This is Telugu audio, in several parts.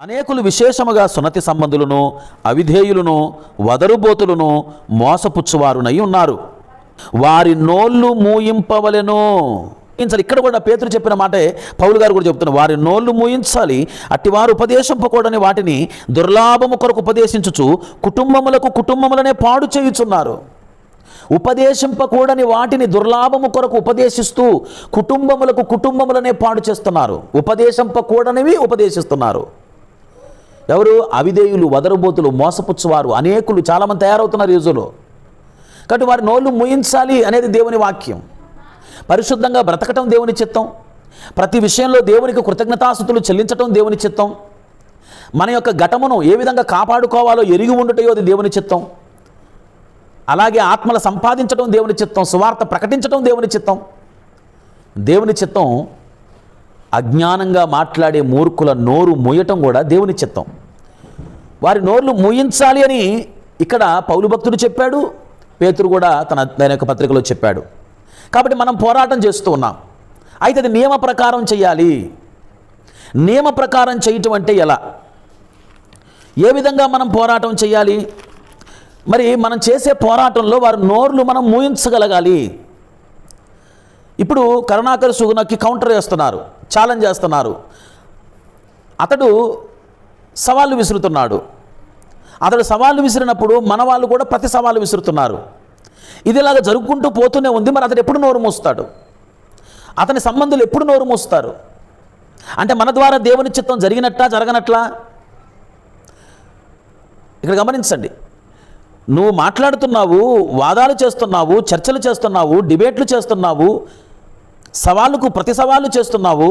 అనేకులు విశేషముగా సున్నతి సంబంధులను అవిధేయులను వదరుబోతులను మోసపుచ్చువారునై ఉన్నారు. వారి నోళ్ళు మూయింపవలెను. ముయించాలి ఇక్కడ కూడా పేతులు చెప్పిన మాటే పౌలు గారు కూడా చెప్తున్నారు వారి నోళ్ళు ముయించాలి. అట్టివారు ఉపదేశింపకూడని వాటిని దుర్లాభము కొరకు ఉపదేశించుచు కుటుంబములకు కుటుంబములనే పాడు చేయుచున్నారు. ఉపదేశింపకూడని వాటిని దుర్లాభము కొరకు ఉపదేశిస్తూ కుటుంబములకు కుటుంబములనే పాడు చేస్తున్నారు. ఉపదేశింపకూడనివి ఉపదేశిస్తున్నారు. ఎవరు? అవిధేయులు వదరుబోతులు మోసపుచ్చువారు అనేకులు చాలామంది తయారవుతున్నారు ఈ రోజులో కాబట్టి వారి నోళ్ళు ముయించాలి అనేది దేవుని వాక్యం. పరిశుద్ధంగా బ్రతకటం దేవుని చిత్తం. ప్రతి విషయంలో దేవునికి కృతజ్ఞతాస్థుతులు చెల్లించటం దేవుని చిత్తం. మన యొక్క ఘటమును ఏ విధంగా కాపాడుకోవాలో ఎరిగి ఉండుటయో అది దేవుని చిత్తం. అలాగే ఆత్మల సంపాదించడం దేవుని చిత్తం సువార్త ప్రకటించడం దేవుని చిత్తం. దేవుని చిత్తం అజ్ఞానంగా మాట్లాడే మూర్ఖుల నోరు మూయటం కూడా దేవుని చిత్తం. వారి నోర్లు మూయించాలి అని ఇక్కడ పౌలు భక్తుడు చెప్పాడు పేతురు కూడా తన దాని యొక్క పత్రికలో చెప్పాడు. కాబట్టి మనం పోరాటం చేస్తూ ఉన్నాం. అయితే అది నియమ ప్రకారం చేయాలి. నియమ ప్రకారం చేయటం అంటే ఎలా? ఏ విధంగా మనం పోరాటం చేయాలి? మరి మనం చేసే పోరాటంలో వారి నోర్లు మనం మూయించగలగాలి. ఇప్పుడు కరుణాకర్ సుగుణకి కౌంటర్ చేస్తున్నారు ఛాలెంజ్ చేస్తున్నారు. అతడు సవాళ్ళు విసురుతున్నాడు. అతడు సవాళ్ళు విసిరినప్పుడు మన వాళ్ళు కూడా ప్రతి సవాళ్ళు విసురుతున్నారు. ఇది ఇలాగ జరుపుకుంటూ పోతూనే ఉంది. మరి అతడు ఎప్పుడు నోరు మూస్తాడు? అతని సంబంధులు ఎప్పుడు నోరు మూస్తారు? అంటే మన ద్వారా దేవుని చిత్తం జరిగినట్లా జరగనట్లా? ఇక్కడ గమనించండి. నువ్వు మాట్లాడుతున్నావు వాదాలు చేస్తున్నావు చర్చలు చేస్తున్నావు డిబేట్లు చేస్తున్నావు సవాళ్ళకు ప్రతి సవాళ్ళు చేస్తున్నావు.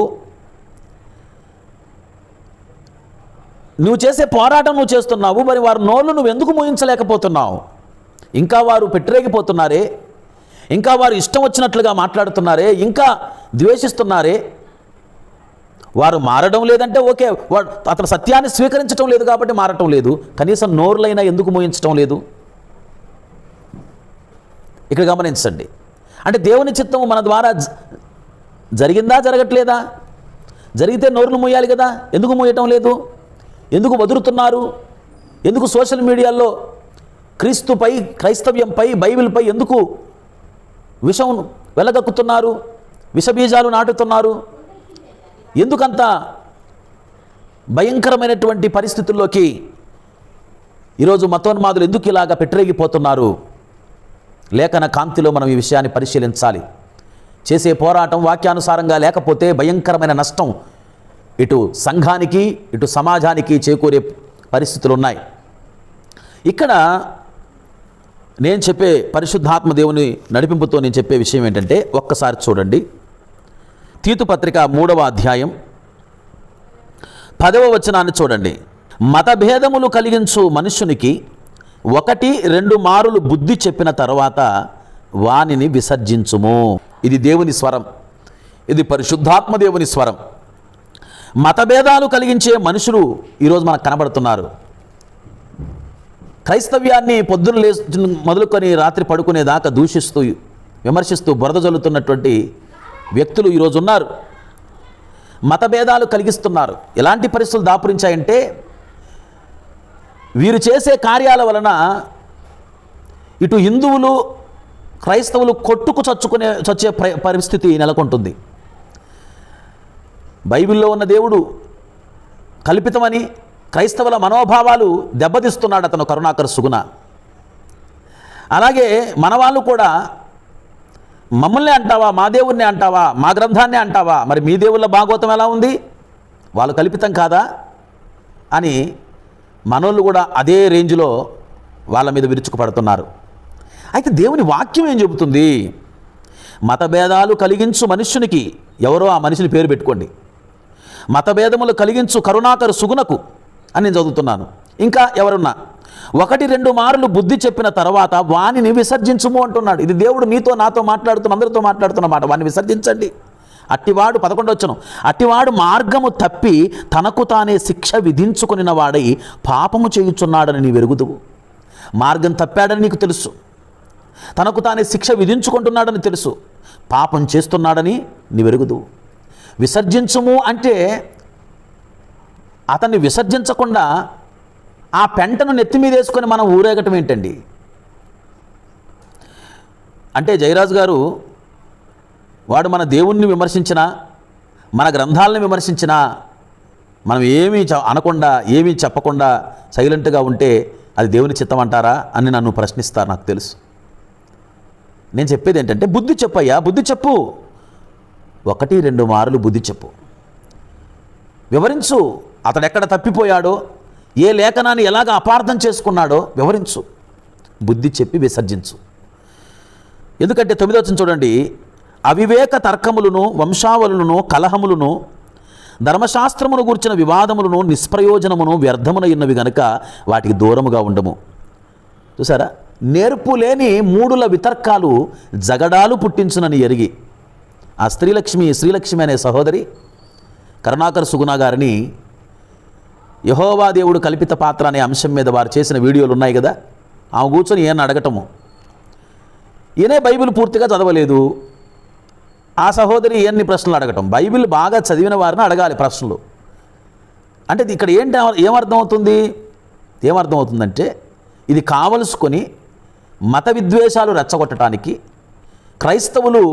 నువ్వు చేసే పోరాటం నువ్వు చేస్తున్నావు మరి వారి నోళ్ళు నువ్వు ఎందుకు మోయించలేకపోతున్నావు? ఇంకా వారు పెట్టరేగిపోతున్నారే ఇంకా వారు ఇష్టం వచ్చినట్లుగా మాట్లాడుతున్నారే ఇంకా ద్వేషిస్తున్నారే. వారు మారడం లేదంటే ఓకే వాడు అతను సత్యాన్ని స్వీకరించడం లేదు కాబట్టి మారటం లేదు. కనీసం నోరులైనా ఎందుకు మోయించడం లేదు? ఇక్కడ గమనించండి. అంటే దేవుని చిత్తము మన ద్వారా జ- జరిగిందా జరగట్లేదా? జరిగితే నోరులు మోయాలి కదా ఎందుకు మోయటం లేదు? ఎందుకు వదులుతున్నారు ఎందుకు సోషల్ మీడియాలో క్రీస్తుపై క్రైస్తవ్యంపై బైబిల్పై ఎందుకు విషం వెలగక్కుతున్నారు? విషబీజాలు నాటుతున్నారు? ఎందుకంత భయంకరమైనటువంటి పరిస్థితుల్లోకి ఈరోజు మతోన్మాదులు ఎందుకు ఇలాగా పెట్టరేగిపోతున్నారు లేఖన కాంతిలో మనం ఈ విషయాన్ని పరిశీలించాలి. చేసే పోరాటం వాక్యానుసారంగా లేకపోతే భయంకరమైన నష్టం ఇటు సంఘానికి ఇటు సమాజానికి చేకూరే పరిస్థితులు ఉన్నాయి ఇక్కడ నేను చెప్పే పరిశుద్ధాత్మ దేవుని నడిపింపుతో నేను చెప్పే విషయం ఏంటంటే ఒక్కసారి చూడండి. తీతుపత్రిక మూడవ అధ్యాయం పదవ వచనాన్ని చూడండి. మతభేదములు కలిగించు మనుషునికి ఒకటి రెండు మారులు బుద్ధి చెప్పిన తర్వాత వానిని విసర్జించుము. ఇది దేవుని స్వరం. ఇది పరిశుద్ధాత్మ దేవుని స్వరం. మతభేదాలు కలిగించే మనుషులు ఈరోజు మనకు కనబడుతున్నారు. క్రైస్తవ్యాన్ని పొద్దున లే మొదలుకొని రాత్రి పడుకునేదాకా దూషిస్తూ విమర్శిస్తూ బురద జల్లుతున్నటువంటి వ్యక్తులు ఈరోజు ఉన్నారు. మతభేదాలు కలిగిస్తున్నారు. ఎలాంటి పరిస్థితులు దాపురించాయంటే వీరు చేసే కార్యాల వలన ఇటు హిందువులు క్రైస్తవులు కొట్టుకు చచ్చుకునే చచ్చే పరిస్థితి నెలకొంటుంది. బైబిల్లో ఉన్న దేవుడు కల్పితమని క్రైస్తవుల మనోభావాలు దెబ్బతీస్తున్నాడు అతను కరుణాకర్ సుగుణ. అలాగే మన వాళ్ళు కూడా మమ్మల్ని అంటావా? మా దేవుణ్ణి అంటావా? మా గ్రంథాన్ని అంటావా? మరి మీ దేవుళ్ళ భాగవతం ఎలా ఉంది? వాళ్ళు కల్పితం కాదా? అని మనోళ్ళు కూడా అదే రేంజ్లో వాళ్ళ మీద విరుచుకుపడుతున్నారు. అయితే దేవుని వాక్యం ఏం చెబుతుంది? మతభేదాలు కలిగించు మనుష్యునికి ఎవరో ఆ మనిషిని పేరు పెట్టుకోండి. మతభేదములు కలిగించు కరుణాకరు సుగుణకు అని నేను చదువుతున్నాను. ఇంకా ఎవరున్నా? ఒకటి రెండు మార్లు బుద్ధి చెప్పిన తర్వాత వానిని విసర్జించుము అంటున్నాడు. ఇది దేవుడు మీతో నాతో మాట్లాడుతున్న అందరితో మాట్లాడుతున్న మాట. వాడిని విసర్జించండి. అట్టివాడు పదకొండొచ్చను అట్టివాడు మార్గము తప్పి తనకు తానే శిక్ష విధించుకుని వాడై పాపము చేయుచున్నాడని నీ వెరుగుదువు మార్గం తప్పాడని నీకు తెలుసు. తనకు తానే శిక్ష విధించుకుంటున్నాడని తెలుసు. పాపం చేస్తున్నాడని నీ వెరుగుదువు విసర్జించుము అంటే అతన్ని విసర్జించకుండా ఆ పెంటను నెత్తి మీద వేసుకొని మనం ఊరేగటం ఏంటండి? అంటే జయరాజు గారు వాడు మన దేవుణ్ణి విమర్శించినా మన గ్రంథాలను విమర్శించినా మనం ఏమీ చ- అనకుండా ఏమీ చెప్పకుండా సైలెంట్గా ఉంటే అది దేవుని చిత్తం అంటారా అని నన్ను ప్రశ్నిస్తారు నాకు తెలుసు. నేను చెప్పేది ఏంటంటే బుద్ధి చెప్పయ్యా బుద్ధి చెప్పు. ఒకటి రెండు మారులు బుద్ధి చెప్పు. వివరించు. అతడు ఎక్కడ తప్పిపోయాడో ఏ లేఖనాన్ని ఎలాగ అపార్థం చేసుకున్నాడో వివరించు. బుద్ధి చెప్పి విసర్జించు. ఎందుకంటే తొమ్మిదో వచ్చిన చూడండి అవివేక తర్కములను వంశావళులను కలహములను ధర్మశాస్త్రమును గూర్చిన వివాదములను నిష్ప్రయోజనమును వ్యర్థమునయున్నవి గనుక వాటికి దూరముగా ఉండము. చూసారా? నేర్పు లేని మూడుల వితర్కాలు జగడాలు పుట్టించునని ఎరిగి ఆ స్త్రీలక్ష్మి శ్రీలక్ష్మి అనే సహోదరి కరుణాకర్ సుగుణ గారిని యహోవా దేవుడు కల్పిత పాత్ర అనే అంశం మీద వారు చేసిన వీడియోలు ఉన్నాయి కదా? ఆమె కూర్చొని ఈయన అడగటము? ఈయనే బైబిల్ పూర్తిగా చదవలేదు. ఆ సహోదరి ఈయన్ని ప్రశ్నలు అడగటం? బైబిల్ బాగా చదివిన వారిని అడగాలి ప్రశ్నలు. అంటే ఇది ఇక్కడ ఏంటి ఏమర్థం అవుతుంది ఏమర్థం అవుతుందంటే ఇది కావలసుకొని మత విద్వేషాలు రెచ్చగొట్టడానికి క్రైస్తవులు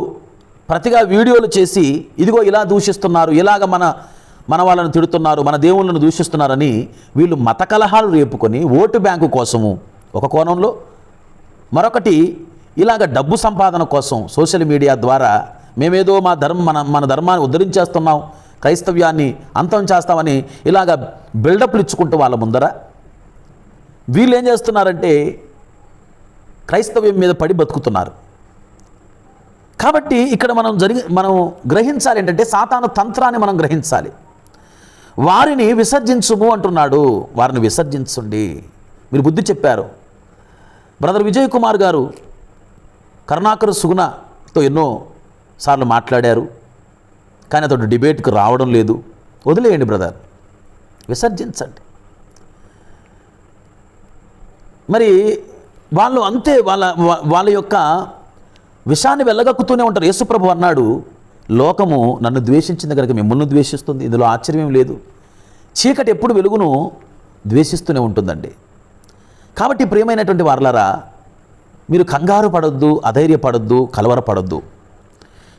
ప్రతిగా వీడియోలు చేసి ఇదిగో ఇలా దూషిస్తున్నారు ఇలాగ మన మన వాళ్ళను తిడుతున్నారు మన దేవుళ్ళను దూషిస్తున్నారని వీళ్ళు మత కలహాలు రేపుకొని ఓటు బ్యాంకు కోసము ఒక కోణంలో. మరొకటి ఇలాగ డబ్బు సంపాదన కోసం సోషల్ మీడియా ద్వారా మేమేదో మా ధర్మం మన మన ధర్మాన్ని ఉద్ధరించేస్తున్నాం క్రైస్తవ్యాన్ని అంతం చేస్తామని ఇలాగ బిల్డప్లు ఇచ్చుకుంటూ వాళ్ళ ముందర. వీళ్ళు ఏం చేస్తున్నారంటే క్రైస్తవ్యం మీద పడి బతుకుతున్నారు. కాబట్టి ఇక్కడ మనం జరిగి మనం గ్రహించాలి ఏంటంటే సాతాను తంత్రాన్ని మనం గ్రహించాలి. వారిని విసర్జించుము అంటున్నాడు. వారిని విసర్జించండి. మీరు బుద్ధి చెప్పారు. బ్రదర్ విజయ్ కుమార్ గారు కరుణాకర్ సుగుణతో ఎన్నో సార్లు మాట్లాడారు. కానీ అతడు డిబేట్కి రావడం లేదు. వదిలేయండి బ్రదర్. విసర్జించండి. మరి వాళ్ళు అంతే వాళ్ళ వాళ్ళ యొక్క విషాన్ని వెళ్ళగక్కుతూనే ఉంటారు. యేసుప్రభు అన్నాడు లోకము నన్ను ద్వేషించింది కనుక మిమ్మల్ని ద్వేషిస్తుంది. ఇందులో ఆశ్చర్యం లేదు. చీకటి ఎప్పుడు వెలుగును ద్వేషిస్తూనే ఉంటుందండి. కాబట్టి ప్రియమైనటువంటి వారలారా మీరు కంగారు పడొద్దు అధైర్యపడొద్దు కలవరపడొద్దు.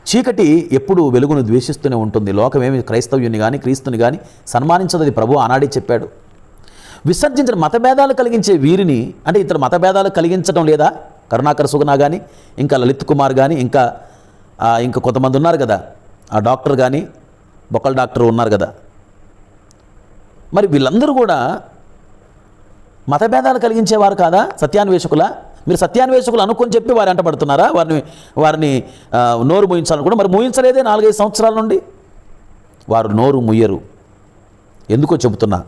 చీకటి ఎప్పుడు వెలుగును ద్వేషిస్తూనే ఉంటుంది. లోకమేమి క్రైస్తవ్యుని కానీ క్రీస్తుని కానీ సన్మానించదని ప్రభు ఆనాడే చెప్పాడు. విసర్జించిన మతభేదాలు కలిగించే వీరిని అంటే ఇతర మతభేదాలు కలిగించడం లేదా కరుణాకర్ సుగుణ కానీ ఇంకా లలిత్ కుమార్ కానీ ఇంకా ఇంకా కొంతమంది ఉన్నారు కదా. ఆ డాక్టర్ కానీ బొక్కల డాక్టర్ ఉన్నారు కదా. మరి వీళ్ళందరూ కూడా మతభేదాలు కలిగించేవారు కాదా సత్యాన్వేషకుల? మీరు సత్యాన్వేషకులు అనుకొని చెప్పి వారు అంటపడుతున్నారా వారిని వారిని నోరు మూయించాలని కూడా మరి మూయించలేదే నాలుగైదు సంవత్సరాల నుండి? వారు నోరు ముయ్యరు ఎందుకో చెబుతున్నా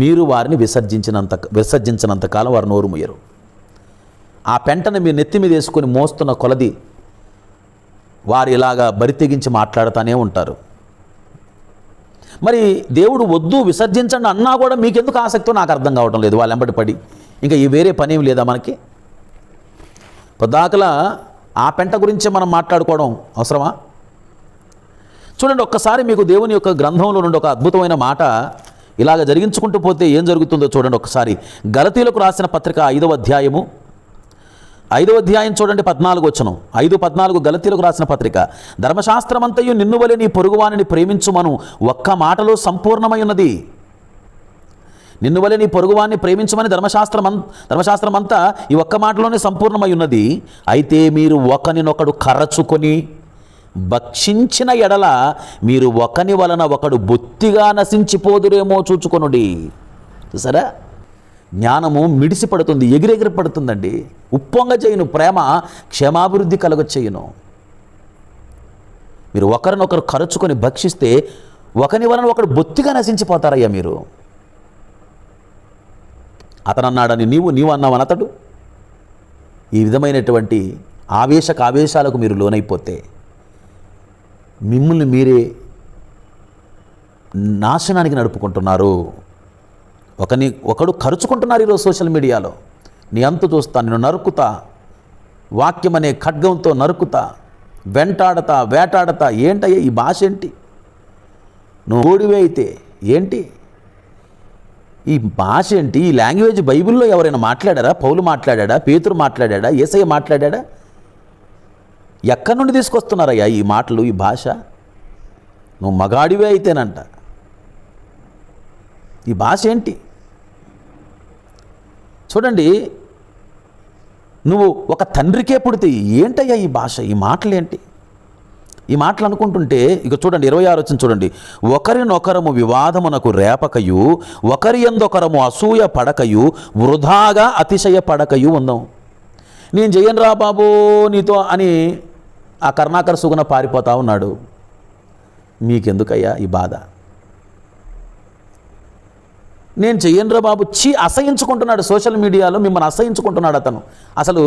మీరు వారిని విసర్జించినంత విసర్జించినంత కాలం వారు నోరు ముయ్యరు ఆ పెంటను మీరు నెత్తి మీద వేసుకొని మోస్తున్న కొలది వారు ఇలాగా బరి తెగించి మాట్లాడుతూనే ఉంటారు. మరి దేవుడు వద్దు విసర్జించండి అన్నా కూడా మీకెందుకు ఆసక్తో? నాకు అర్థం కావడం లేదు వాళ్ళు వెంబడి పడి. ఇంకా ఈ వేరే పని ఏం లేదా మనకి? పొద్దాకల ఆ పెంట గురించే మనం మాట్లాడుకోవడం అవసరమా? చూడండి ఒక్కసారి మీకు దేవుని యొక్క గ్రంథంలో నుండి ఒక అద్భుతమైన మాట ఇలాగ జరిగించుకుంటూ పోతే ఏం జరుగుతుందో చూడండి ఒకసారి గలతీలకు రాసిన పత్రిక ఐదవ అధ్యాయము ఐదో అధ్యాయం చూడండి పద్నాలుగు వచ్చను ఐదు పద్నాలుగు గలతీలకు రాసిన పత్రిక. ధర్మశాస్త్రమంతయు నిన్ను వలె నీ పొరుగువానిని ప్రేమించుమను. ఒక్క మాటలో సంపూర్ణమై ఉన్నది. నిన్ను వలె నీ పొరుగువాన్ని ప్రేమించమని ధర్మశాస్త్రం ధర్మశాస్త్రం అంతా ఈ ఒక్క మాటలోనే సంపూర్ణమై ఉన్నది. అయితే మీరు ఒకనినొకడు కరచుకొని భక్షించిన ఎడల మీరు ఒకని వలన ఒకడు బొత్తిగా నశించిపోదురేమో చూచుకొనుడి. చూసారా? జ్ఞానము మిడిసి పడుతుంది ఎగిరెగిరి పడుతుందండి. ఉప్పొంగ చేయును ప్రేమ క్షేమాభివృద్ధి కలుగ చేయను మీరు ఒకరినొకరు ఖర్చుకొని భక్షిస్తే ఒకని వలన ఒకడు బొత్తిగా నశించిపోతారయ్యా మీరు. అతను అన్నాడని నీవు నీవు అన్నావు అతడు ఈ విధమైనటువంటి ఆవేశక ఆవేశాలకు మీరు లోనైపోతే మిమ్మల్ని మీరే నాశనానికి నడుపుకుంటున్నారు. ఒకని ఒకడు ఖర్చుకుంటున్నారు ఈరోజు సోషల్ మీడియాలో. నీ అంతు చూస్తా నిన్ను నరుకుతా వాక్యం అనే ఖడ్గంతో నరుకుతా వెంటాడతా వేటాడతా ఏంటయ్యా ఈ భాష ఏంటి? నువ్వు ఓడివే అయితే ఏంటి? ఈ భాష ఏంటి? ఈ లాంగ్వేజ్ బైబిల్లో ఎవరైనా మాట్లాడారా? పౌలు మాట్లాడా పేతురు మాట్లాడా ఏసయ్య మాట్లాడా ఎక్కడి నుండి తీసుకొస్తున్నారయ్యా ఈ మాటలు ఈ భాష? నువ్వు మగాడివే అయితేనంట. ఈ భాష ఏంటి? చూడండి నువ్వు ఒక తండ్రికే పుడితే ఏంటయ్యా ఈ భాష ఈ మాటలేంటి? ఈ మాటలు అనుకుంటుంటే ఇక చూడండి ఇరవై ఆరు వచ్చిన చూడండి ఒకరినొకరము వివాదమునకు రేపకయు ఒకరి ఎందొకరము అసూయ పడకయు వృధాగా అతిశయ పడకయు ఉందాం. నేను జయన్ రా బాబు నీతో అని ఆ కర్ణాకర సుగుణ పారిపోతా ఉన్నాడు. మీకెందుకయ్యా ఈ బాధ? నేను చెయ్యనురా బాబు. చీ అసహించుకుంటున్నాడు సోషల్ మీడియాలో మిమ్మల్ని అసహించుకుంటున్నాడు అతను. అసలు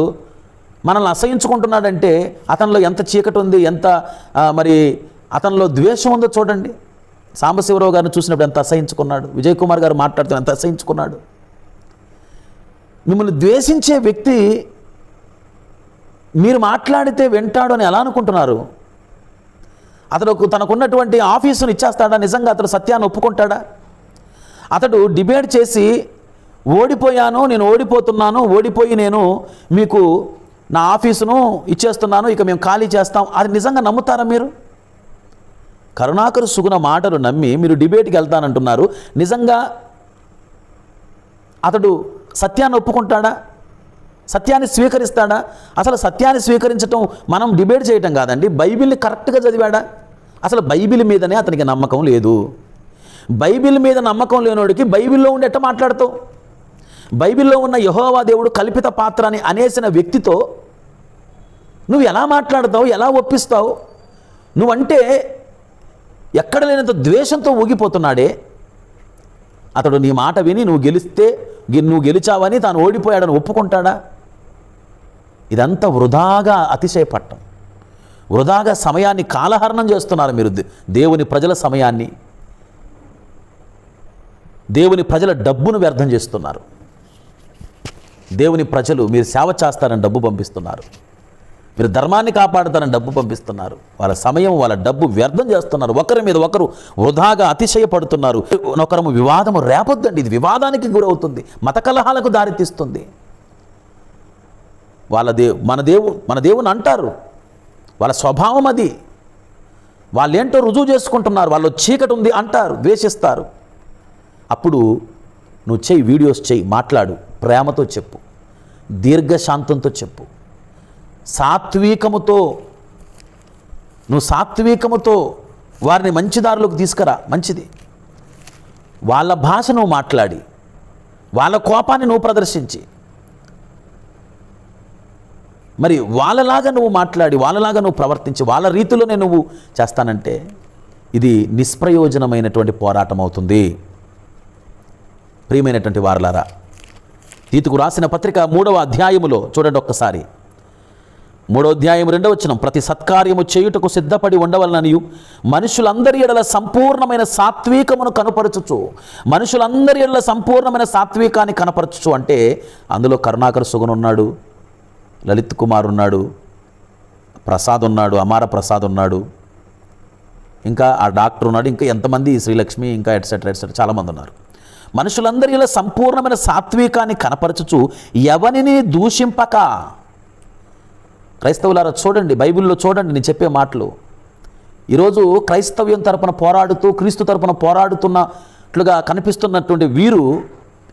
మనల్ని అసహించుకుంటున్నాడంటే అతనిలో ఎంత చీకటి ఉంది ఎంత మరి అతనిలో ద్వేషం ఉందో చూడండి. సాంబశివరావు గారిని చూసినప్పుడు ఎంత అసహించుకున్నాడు. విజయ్ కుమార్ గారు మాట్లాడుతూ ఎంత అసహించుకున్నాడు. మిమ్మల్ని ద్వేషించే వ్యక్తి మీరు మాట్లాడితే వింటాడు అని ఎలా అనుకుంటున్నారు? అతను తనకున్నటువంటి ఆఫీసును ఇచ్చేస్తాడా? నిజంగా అతను సత్యాన్ని ఒప్పుకుంటాడా? అతడు డిబేట్ చేసి ఓడిపోయాను నేను ఓడిపోతున్నాను ఓడిపోయి నేను మీకు నా ఆఫీసును ఇచ్చేస్తున్నాను ఇక మేము ఖాళీ చేస్తాం. అది నిజంగా నమ్ముతారా మీరు? కరుణాకరు సుగుణ మాటలు నమ్మి మీరు డిబేట్కి వెళ్తానంటున్నారు. నిజంగా అతడు సత్యాన్ని ఒప్పుకుంటాడా? సత్యాన్ని స్వీకరిస్తాడా? అసలు సత్యాన్ని స్వీకరించటం మనం డిబేట్ చేయటం కాదండి బైబిల్ని కరెక్ట్గా చదివాడా? అసలు బైబిల్ మీదనే అతనికి నమ్మకం లేదు. బైబిల్ మీద నమ్మకం లేనోడికి బైబిల్లో ఉండి ఎట్ట మాట్లాడతావు? బైబిల్లో ఉన్న యహోవా దేవుడు కల్పిత పాత్ర అని అనేసిన వ్యక్తితో నువ్వు ఎలా మాట్లాడతావు? ఎలా ఒప్పిస్తావు? నువ్వంటే ఎక్కడ లేనంత ద్వేషంతో ఊగిపోతున్నాడే. అతడు నీ మాట విని నువ్వు గెలిస్తే నువ్వు గెలిచావని తాను ఓడిపోయాడని ఒప్పుకుంటాడా? ఇదంతా వృధాగా అతిశయపట్టం. వృధాగా సమయాన్ని కాలహరణం చేస్తున్నారు మీరు దేవుని ప్రజల సమయాన్ని. దేవుని ప్రజల డబ్బును వ్యర్థం చేస్తున్నారు. దేవుని ప్రజలు మీరు సేవ చేస్తారని డబ్బు పంపిస్తున్నారు. మీరు ధర్మాన్ని కాపాడుతారని డబ్బు పంపిస్తున్నారు. వాళ్ళ సమయం వాళ్ళ డబ్బు వ్యర్థం చేస్తున్నారు. ఒకరి మీద ఒకరు వృధాగా అతిశయపడుతున్నారు. ఒకరము వివాదము రేపొద్దండి. ఇది వివాదానికి గురవుతుంది. మత కలహాలకు దారితీస్తుంది. వాళ్ళ దేవు మన దేవు మన దేవుని అంటారు. వాళ్ళ స్వభావం అది. వాళ్ళేంటో రుజువు చేసుకుంటున్నారు. వాళ్ళు చీకటి ఉంది అంటారు ద్వేషిస్తారు. అప్పుడు నువ్వు చెయ్యి వీడియోస్ చెయ్యి మాట్లాడు ప్రేమతో చెప్పు దీర్ఘశాంతంతో చెప్పు. సాత్వికముతో నువ్వు సాత్వికముతో వారిని మంచి దారిలోకి తీసుకురా మంచిది. వాళ్ళ భాష నువ్వు మాట్లాడి వాళ్ళ కోపాన్ని నువ్వు ప్రదర్శించి. మరి వాళ్ళలాగా నువ్వు మాట్లాడి వాళ్ళలాగా నువ్వు ప్రవర్తించి వాళ్ళ రీతిలోనే నువ్వు చేస్తానంటే ఇది నిష్ప్రయోజనమైనటువంటి పోరాటం అవుతుంది ప్రియమైనటువంటి వారలారా తీతుకు రాసిన పత్రిక మూడవ అధ్యాయములో చూడండి ఒక్కసారి. మూడో అధ్యాయం రెండవ వచనం ప్రతి సత్కార్యము చేయుటకు సిద్ధపడి ఉండవలననియు మనుషులందరి ఎడల సంపూర్ణమైన సాత్వికమును కనపరచుచు. మనుషులందరి ఎడల సంపూర్ణమైన సాత్వికాన్ని కనపరచుచు అంటే అందులో కరుణాకర్ సుగన్ ఉన్నాడు లలిత్ కుమార్ ఉన్నాడు ప్రసాద్ ఉన్నాడు అమార ప్రసాద్ ఉన్నాడు ఇంకా ఆ డాక్టర్ ఉన్నాడు ఇంకా ఎంతమంది శ్రీలక్ష్మి ఇంకా ఎట్సెట్రా ఎట్సెట్రా చాలామంది ఉన్నారు. మనుషులందరి సంపూర్ణమైన సాత్వికాన్ని కనపరచుచు ఎవనిని దూషింపక? క్రైస్తవులారా చూడండి బైబిల్లో చూడండి నేను చెప్పే మాటలు. ఈరోజు క్రైస్తవ్యం తరపున పోరాడుతూ క్రీస్తు తరపున పోరాడుతున్నట్లుగా కనిపిస్తున్నటువంటి వీరు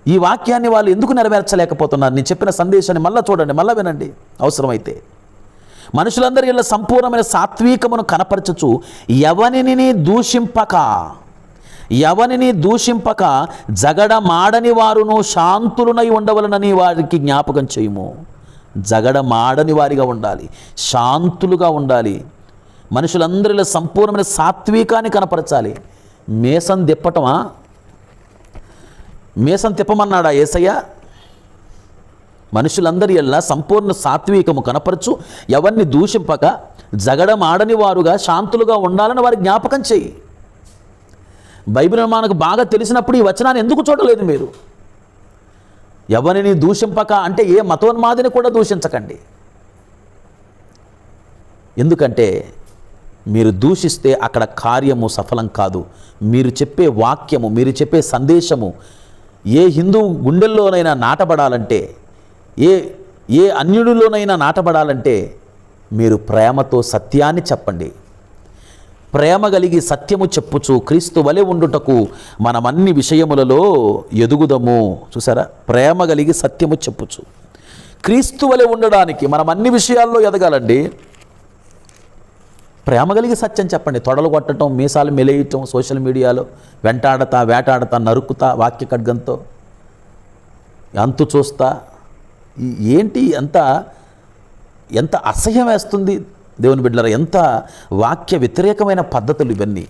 ఈ వాక్యాన్ని వాళ్ళు ఎందుకు నెరవేర్చలేకపోతున్నారు? నేను చెప్పిన సందేశాన్ని మళ్ళీ చూడండి మళ్ళీ వినండి. అవసరమైతే. మనుషులందరి ఇలా సంపూర్ణమైన సాత్వికమును కనపరచచ్చు ఎవనిని దూషింపక? ఎవరిని దూషింపక జగడ మాడని వారును శాంతులునై ఉండవలనని వారికి జ్ఞాపకం చేయము. జగడమాడని వారిగా ఉండాలి శాంతులుగా ఉండాలి. మనుషులందరిలో సంపూర్ణమైన సాత్వికాన్ని కనపరచాలి. మేసం తిప్పటమా? మేసం తిప్పమన్నాడా ఏసయ్య? మనుషులందరి ఎల్లా సంపూర్ణ సాత్వికము కనపరచు ఎవరిని దూషింపక జగడమాడని వారుగా శాంతులుగా ఉండాలని వారి జ్ఞాపకం చెయ్యి బైబిల్ మనకు బాగా తెలిసినప్పుడు ఈ వచనాన్ని ఎందుకు చూడలేదు మీరు? ఎవరిని దూషింపక అంటే ఏ మతోన్మాదిని కూడా దూషించకండి. ఎందుకంటే మీరు దూషిస్తే అక్కడ కార్యము సఫలం కాదు. మీరు చెప్పే వాక్యము మీరు చెప్పే సందేశము ఏ హిందూ గుండెల్లోనైనా నాటబడాలంటే ఏ ఏ అన్యుడిలోనైనా నాటబడాలంటే మీరు ప్రేమతో సత్యాన్ని చెప్పండి. ప్రేమ కలిగి సత్యము చెప్పుచు క్రీస్తు వలె ఉండుటకు మనమన్ని విషయములలో ఎదుగుదము. చూసారా? ప్రేమ కలిగి సత్యము చెప్పుచు. క్రీస్తు వలె ఉండడానికి మనం అన్ని విషయాల్లో ఎదగాలండి. ప్రేమ కలిగి సత్యం చెప్పండి. తొడలు కొట్టడం మీసాలు మెలేయటం సోషల్ మీడియాలో వెంటాడతా వేటాడతా నరుకుతా వాక్య ఖడ్గంతో అంతు చూస్తా. ఏంటి? ఎంత ఎంత అసహ్యం వేస్తుంది? దేవుని బిడ్డలారా ఎంత వాక్య వ్యతిరేకమైన పద్ధతులు ఇవన్నీ.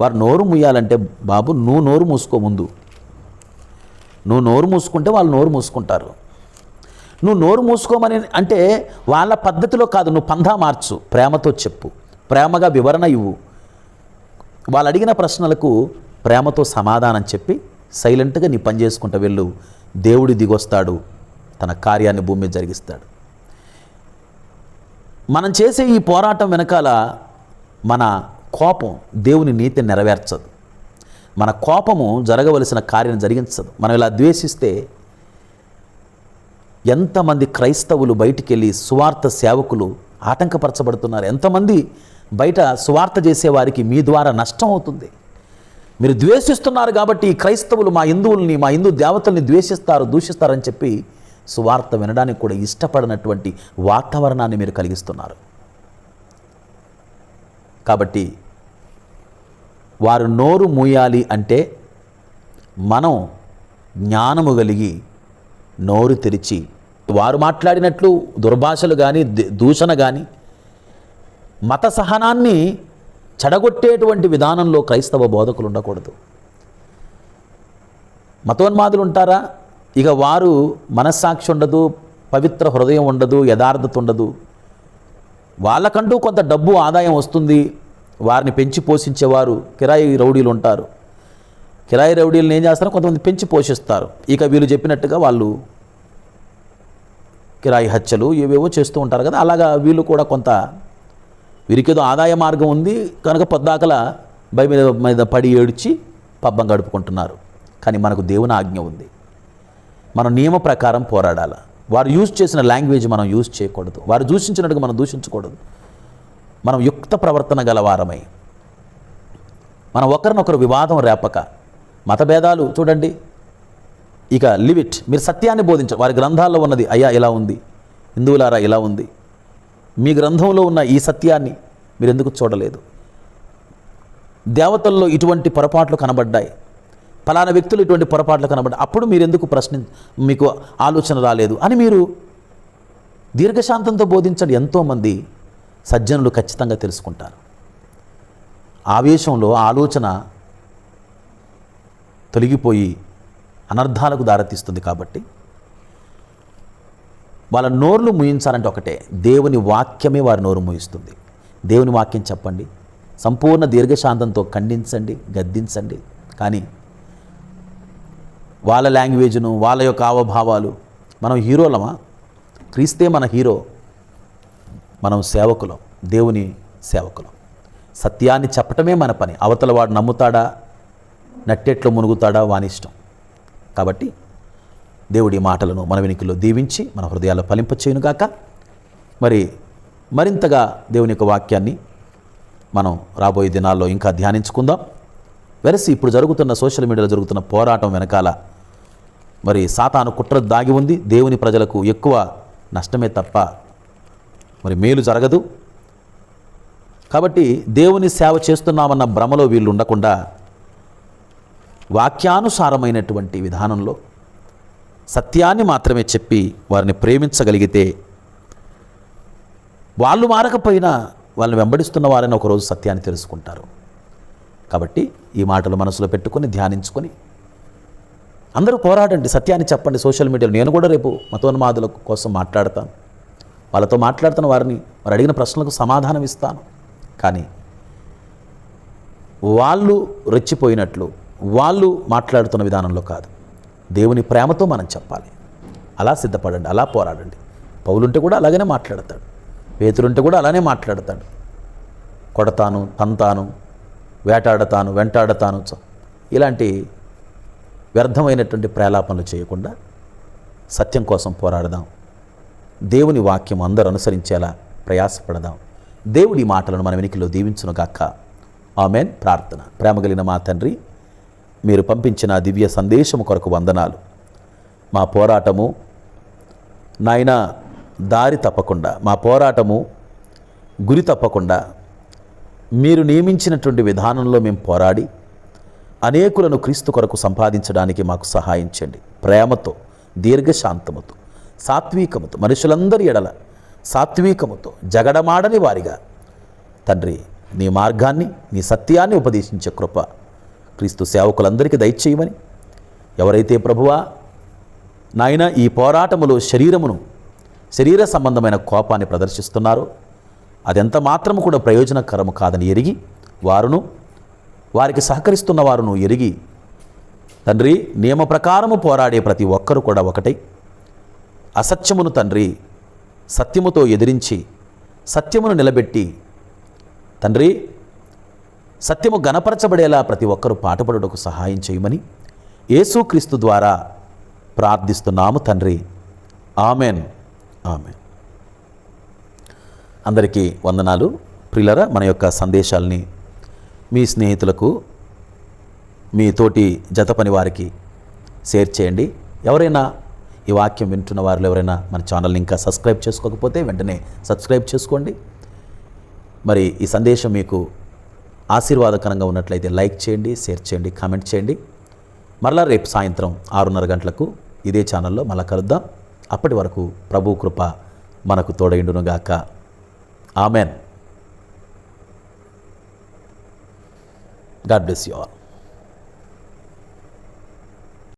వారు నోరు ముయ్యాలంటే బాబు నువ్వు నోరు మూసుకో ముందు. నువ్వు నోరు మూసుకుంటే వాళ్ళు నోరు మూసుకుంటారు. నువ్వు నోరు మూసుకోమని అంటే వాళ్ళ పద్ధతిలో కాదు నువ్వు పంధా మార్చు ప్రేమతో చెప్పు. ప్రేమగా వివరణ ఇవ్వు. వాళ్ళు అడిగిన ప్రశ్నలకు ప్రేమతో సమాధానం చెప్పి సైలెంట్గా నీ పని చేసుకుంటూ వెళ్ళు. దేవుడు దిగొస్తాడు. తన కార్యాన్ని భూమి మీద జరిగిస్తాడు. మనం చేసే ఈ పోరాటం వెనకాల మన కోపం దేవుని నీతిని నెరవేర్చదు. మన కోపము జరగవలసిన కార్యం జరిగించదు. మనం ఇలా ద్వేషిస్తే ఎంతమంది క్రైస్తవులు బయటికి వెళ్ళి సువార్త సేవకులు ఆటంకపరచబడుతున్నారు. ఎంతమంది బయట సువార్త చేసేవారికి మీ ద్వారా నష్టం అవుతుంది. మీరు ద్వేషిస్తున్నారు కాబట్టి క్రైస్తవులు మా హిందువుల్ని మా హిందూ దేవతల్ని ద్వేషిస్తారు దూషిస్తారని చెప్పి సువార్త వినడానికి కూడా ఇష్టపడినటువంటి వాతావరణాన్ని మీరు కలిగిస్తున్నారు. కాబట్టి వారు నోరు మూయాలి అంటే మనం జ్ఞానము కలిగి నోరు తెరిచి వారు మాట్లాడినట్లు దుర్భాషలు కానీ దూషణ కానీ మత సహనాన్ని చెడగొట్టేటువంటి విధానంలో క్రైస్తవ బోధకులు ఉండకూడదు. మతోన్మాదులు ఉంటారా? ఇక వారు మనస్సాక్షి ఉండదు పవిత్ర హృదయం ఉండదు యథార్థత ఉండదు. వాళ్ళకంటూ కొంత డబ్బు ఆదాయం వస్తుంది వారిని పెంచి పోషించేవారు కిరాయి రౌడీలు ఉంటారు. కిరాయి రౌడీలను ఏం చేస్తారు? కొంతమంది పెంచి పోషిస్తారు. ఇక వీళ్ళు చెప్పినట్టుగా వాళ్ళు కిరాయి హత్యలు ఏవేవో చేస్తూ ఉంటారు కదా అలాగా వీళ్ళు కూడా కొంత వీరికేదో ఆదాయ మార్గం ఉంది కనుక పొద్దాకల భయ మీద మీద పడి ఏడ్చి పబ్బం గడుపుకుంటున్నారు. కానీ మనకు దేవుని ఆజ్ఞ ఉంది. మనం నియమ ప్రకారం పోరాడాల. వారు యూజ్ చేసిన లాంగ్వేజ్ మనం యూజ్ చేయకూడదు. వారు దూషించినట్టుగా మనం దూషించకూడదు. మనం యుక్త ప్రవర్తన గలవారమై. మనం ఒకరినొకరు వివాదం రేపక. మతభేదాలు చూడండి. ఇక లివిట్ మీరు సత్యాన్ని బోధించ వారి గ్రంథాల్లో ఉన్నది అయ్యా ఇలా ఉంది. హిందువులారా ఇలా ఉంది. మీ గ్రంథంలో ఉన్న ఈ సత్యాన్ని మీరు ఎందుకు చూడలేదు? దేవతల్లో ఇటువంటి పొరపాట్లు కనబడ్డాయి. ఫలానా వ్యక్తులు ఇటువంటి పొరపాట్లు కనబడి అప్పుడు మీరు ఎందుకు ప్రశ్న మీకు ఆలోచన రాలేదు? అని మీరు దీర్ఘశాంతంతో బోధించండి. ఎంతోమంది సజ్జనులు ఖచ్చితంగా తెలుసుకుంటారు. ఆవేశంలో ఆలోచన తొలగిపోయి అనర్థాలకు దారితీస్తుంది కాబట్టి వాళ్ళ నోర్లు ముయించాలంటే ఒకటే. దేవుని వాక్యమే వారి నోరు ముయిస్తుంది. దేవుని వాక్యం చెప్పండి. సంపూర్ణ దీర్ఘశాంతంతో ఖండించండి గద్దించండి. కానీ వాళ్ళ లాంగ్వేజ్ను వాళ్ళ యొక్క హావభావాలు. మనం హీరోలమా? క్రీస్తే మన హీరో మనం సేవకులం దేవుని సేవకులం. సత్యాన్ని చెప్పటమే మన పని. అవతల వాడు నమ్ముతాడా? నట్టెట్లో మునుగుతాడా? వాని ఇష్టం. కాబట్టి దేవుడి మాటలను మన వెనుకల్లో దీవించి మన హృదయాల్లో ఫలింపచేయునుగాక మరి మరింతగా దేవుని యొక్క వాక్యాన్ని మనం రాబోయే దినాల్లో ఇంకా ధ్యానించుకుందాం. వెరసి ఇప్పుడు జరుగుతున్న సోషల్ మీడియాలో జరుగుతున్న పోరాటం వెనకాల మరి సాతాను కుట్ర దాగి ఉంది. దేవుని ప్రజలకు ఎక్కువ నష్టమే తప్ప మరి మేలు జరగదు. కాబట్టి దేవుని సేవ చేస్తున్నామన్న భ్రమలో వీళ్ళు ఉండకుండా వాక్యానుసారమైనటువంటి విధానంలో సత్యాన్ని మాత్రమే చెప్పి వారిని ప్రేమించగలిగితే వాళ్ళు మారకపోయినా వాళ్ళని వెంబడిస్తున్న వారిని ఒకరోజు సత్యాన్ని తెలుసుకుంటారు. కాబట్టి ఈ మాటలు మనసులో పెట్టుకొని ధ్యానించుకొని అందరూ పోరాడండి సత్యాన్ని చెప్పండి సోషల్ మీడియాలో. నేను కూడా రేపు మతోన్మాదుల కోసం మాట్లాడతాను. వాళ్ళతో మాట్లాడుతున్న వారిని వారు అడిగిన ప్రశ్నలకు సమాధానం ఇస్తాను. కానీ వాళ్ళు రెచ్చిపోయినట్లు వాళ్ళు మాట్లాడుతున్న విధానంలో కాదు. దేవుని ప్రేమతో మనం చెప్పాలి. అలా సిద్ధపడండి అలా పోరాడండి. పౌలుంటే కూడా అలాగనే మాట్లాడతాడు. వేతులుంటే కూడా అలానే మాట్లాడతాడు. కొడతాను తంతాను వేటాడతాను వెంటాడతాను. ఇలాంటి వ్యర్థమైనటువంటి ప్రేలాపనలు చేయకుండా సత్యం కోసం పోరాడదాం. దేవుని వాక్యం అందరూ అనుసరించేలా ప్రయాసపడదాం. దేవుడి మాటలను మన వెనికిలో దీవించునుగాక ఆమెన్. ప్రార్థన. ప్రేమ కలిగిన మా తండ్రి మీరు పంపించిన దివ్య సందేశము కొరకు వందనాలు. మా పోరాటము నాయన దారి తప్పకుండా మా పోరాటము గురి తప్పకుండా మీరు నియమించినటువంటి విధానంలో మేము పోరాడి అనేకులను క్రీస్తు కొరకు సంపాదించడానికి మాకు సహాయించండి ప్రేమతో దీర్ఘశాంతముతో సాత్వికముతో మనుషులందరి ఎడల సాత్వికముతో జగడమాడని వారిగా. తండ్రి నీ మార్గాన్ని నీ సత్యాన్ని ఉపదేశించే కృప క్రీస్తు సేవకులందరికీ దయచేయమని. ఎవరైతే ప్రభువా నాయన ఈ పోరాటములో శరీరమును శరీర సంబంధమైన కోపాన్ని ప్రదర్శిస్తున్నారో అదెంత మాత్రము కూడా ప్రయోజనకరము కాదని ఎరిగి వారును వారికి సహకరిస్తున్న వారును ఎరిగి తండ్రి నియమ ప్రకారము పోరాడే ప్రతి ఒక్కరు కూడా ఒకటై అసత్యమును తండ్రి సత్యముతో ఎదిరించి సత్యమును నిలబెట్టి తండ్రి సత్యము గణపరచబడేలా ప్రతి ఒక్కరూ పాటుపడుటకు సహాయం చేయమని యేసుక్రీస్తు ద్వారా ప్రార్థిస్తున్నాము తండ్రి. ఆమెన్. ఆమెన్. అందరికీ వందనాలు. ప్రిలరా మన యొక్క సందేశాల్ని మీ స్నేహితులకు మీ తోటి జత పని వారికి షేర్ చేయండి. ఎవరైనా ఈ వాక్యం వింటున్న వారిలో ఎవరైనా మన ఛానల్ని ఇంకా సబ్స్క్రైబ్ చేసుకోకపోతే వెంటనే సబ్స్క్రైబ్ చేసుకోండి. మరి ఈ సందేశం మీకు ఆశీర్వాదకరంగా ఉన్నట్లయితే లైక్ చేయండి షేర్ చేయండి కామెంట్ చేయండి. మరలా రేపు సాయంత్రం ఆరున్నర గంటలకు ఇదే ఛానల్లో మళ్ళా కలుద్దాం. అప్పటి వరకు ప్రభు కృప మనకు తోడైండునుగాక. Amen. God bless you all.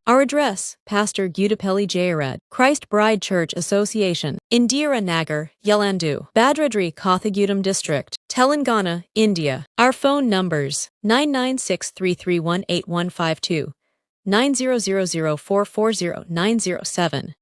Our address, Pastor Gudapelli Jayarad, Christ Bride Church Association, Indira Nagar, Yelandu, Badradri Kathagudam District, Telangana, India. Our phone numbers, 99633185152, 90004409007.